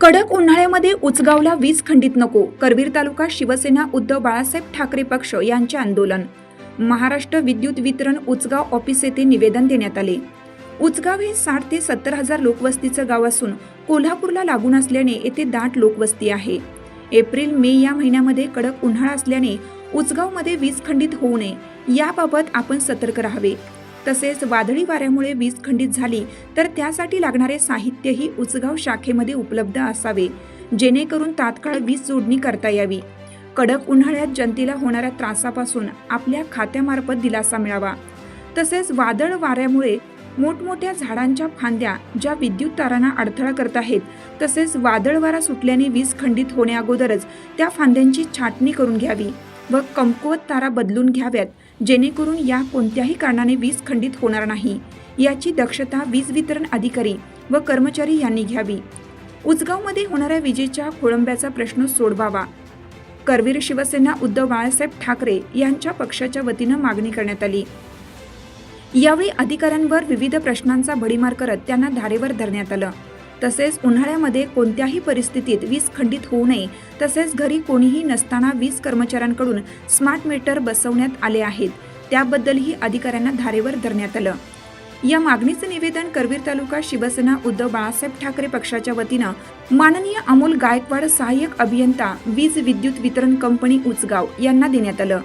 कडक उन्हाळ्यामध्ये उचगावला वीज खंडित नको. करवीर तालुका शिवसेना उद्धव बाळासाहेब ठाकरे पक्ष यांचे आंदोलन. महाराष्ट्र विद्युत वितरण उचगाव ऑफिस येथे निवेदन देण्यात आले. उचगाव हे साठ ते सत्तर हजार लोकवस्तीचं गाव असून कोल्हापूरला लागून असल्याने येथे दाट लोकवस्ती आहे. एप्रिल मे या महिन्यामध्ये कडक उन्हाळा असल्याने उचगावमध्ये वीज खंडित होऊ नये. याबाबत आपण सतर्क राहावे. तसेच वादळी वाऱ्यामुळे वीज खंडित झाली तर त्यासाठी लागणारे साहित्यही उचगाव शाखेमध्ये उपलब्ध असावे. जेणेकरून तात्काळ वीज जोडणी करता यावी. कडक उन्हाळ्यात जनतेला होणाऱ्या त्रासापासून आपल्या खात्यामार्फत दिलासा मिळावा. तसेच वादळ वाऱ्यामुळे मोठमोठ्या झाडांच्या फांद्या ज्या विद्युत तारांना अडथळा करत आहेत तसेच वादळ वारा सुटल्याने वीज खंडित होण्याअगोदरच त्या फांद्यांची छाटणी करून घ्यावी व कमकुवत तारा बदलून घ्याव्यात जेणेकरून या कोणत्याही कारणाने वीज खंडित होणार नाही. याची दक्षता वीज वितरण अधिकारी व कर्मचारी यांनी घ्यावी. उचगावमध्ये होणाऱ्या विजेच्या खोळंब्याचा प्रश्न सोडवावा. करवीर शिवसेना उद्धव बाळासाहेब ठाकरे यांच्या पक्षाच्या वतीनं मागणी करण्यात आली. यावेळी अधिकाऱ्यांवर विविध प्रश्नांचा भडीमार करत त्यांना धारेवर धरण्यात आलं. तसेच उन्हाळ्यामध्ये कोणत्याही परिस्थितीत वीज खंडित होऊ नये. तसेच घरी कोणीही नसताना वीज कर्मचाऱ्यांकडून स्मार्ट मीटर बसवण्यात आले आहेत. त्याबद्दलही अधिकाऱ्यांना धारेवर धरण्यात आलं. या मागणीचं निवेदन करवीर तालुका शिवसेना उद्धव बाळासाहेब ठाकरे पक्षाच्या वतीनं माननीय अमोल गायकवाड सहाय्यक अभियंता वीज विद्युत वितरण कंपनी उचगाव यांना देण्यात आलं.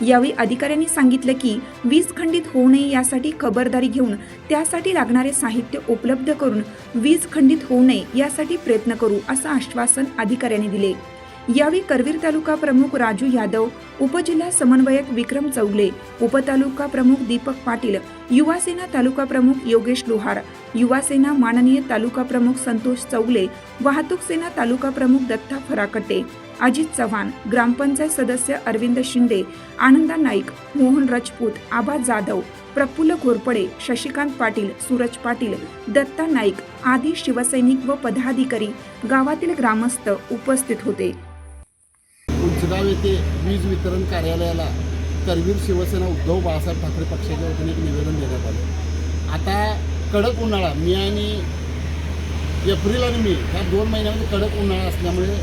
यावेळी अधिकाऱ्यांनी सांगितलं की वीज खंडित होऊ नये यासाठी खबरदारी घेऊन त्यासाठी लागणारे साहित्य उपलब्ध करून वीज खंडित होऊ नये यासाठी प्रयत्न करू असं आश्वासन अधिकाऱ्यांनी दिले. यावेळी करवीर तालुका प्रमुख राजू यादव उपजिल्हा समन्वयक विक्रम चौगले उपतालुका प्रमुख दीपक पाटील युवासेना तालुका प्रमुख योगेश लोहार युवासेना माननीय तालुका प्रमुख संतोष चौगले वाहतूक सेना तालुका प्रमुख दत्ता फराकटे अजित चव्हाण ग्रामपंचायत सदस्य अरविंद शिंदे आनंदा नाईक मोहन राजपूत आबा जाधव प्रफुल्ल घोरपडे शशिकांत पाटील सूरज पाटील दत्ता नाईक आदी शिवसैनिक व पदाधिकारी गावातील ग्रामस्थ उपस्थित होते. उंचगाव येथे वीज वितरण कार्यालयाला करवीर शिवसेना उद्धव बाळासाहेब ठाकरे पक्षाच्या वतीने एक निवेदन देण्यात आलं. आता कडक उन्हाळा मे आणि एप्रिल आणि मे ह्या दोन महिन्यामध्ये कडक उन्हाळा असल्यामुळे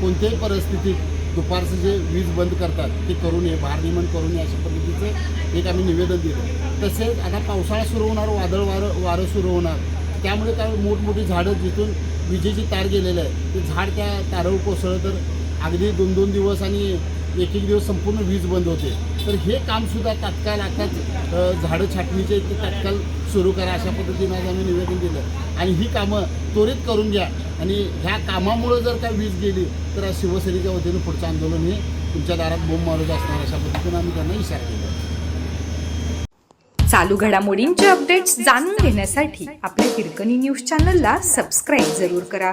कोणत्याही परिस्थितीत दुपारचं जे वीज बंद करतात ते करू नये भारनियमन करू नये अशा पद्धतीचं एक आम्ही निवेदन दिलं. तसेच आता पावसाळा सुरू होणार वादळ वारं वारं सुरू होणार. त्यामुळे काय मोठमोठी झाडं जिथून विजेची तार गेलेलं आहे ते झाड त्या तारावर कोसळलं तर अगदी दोन दोन दिवस आणि एक एक दिवस संपूर्ण वीज बंद होते. तर हे कामसुद्धा तात्काळ आताच झाडं छाटणीचे ते तात्काळ सुरू करा अशा पद्धतीनं आज आम्ही निवेदन दिलं. आणि ही कामं त्वरित करून घ्या. आणि ह्या कामामुळं जर का वीज गेली तर आज शिवसेनेच्या वतीनं पुढचं आंदोलन हे तुमच्या दारात बोंब मारत असणार अशा पद्धतीनं आम्ही त्यांना इशारा केला चालू घडामोडींचे अपडेट्स जाणून घेण्यासाठी आपल्या हिरकणी न्यूज चॅनलला सबस्क्राईब जरूर करा.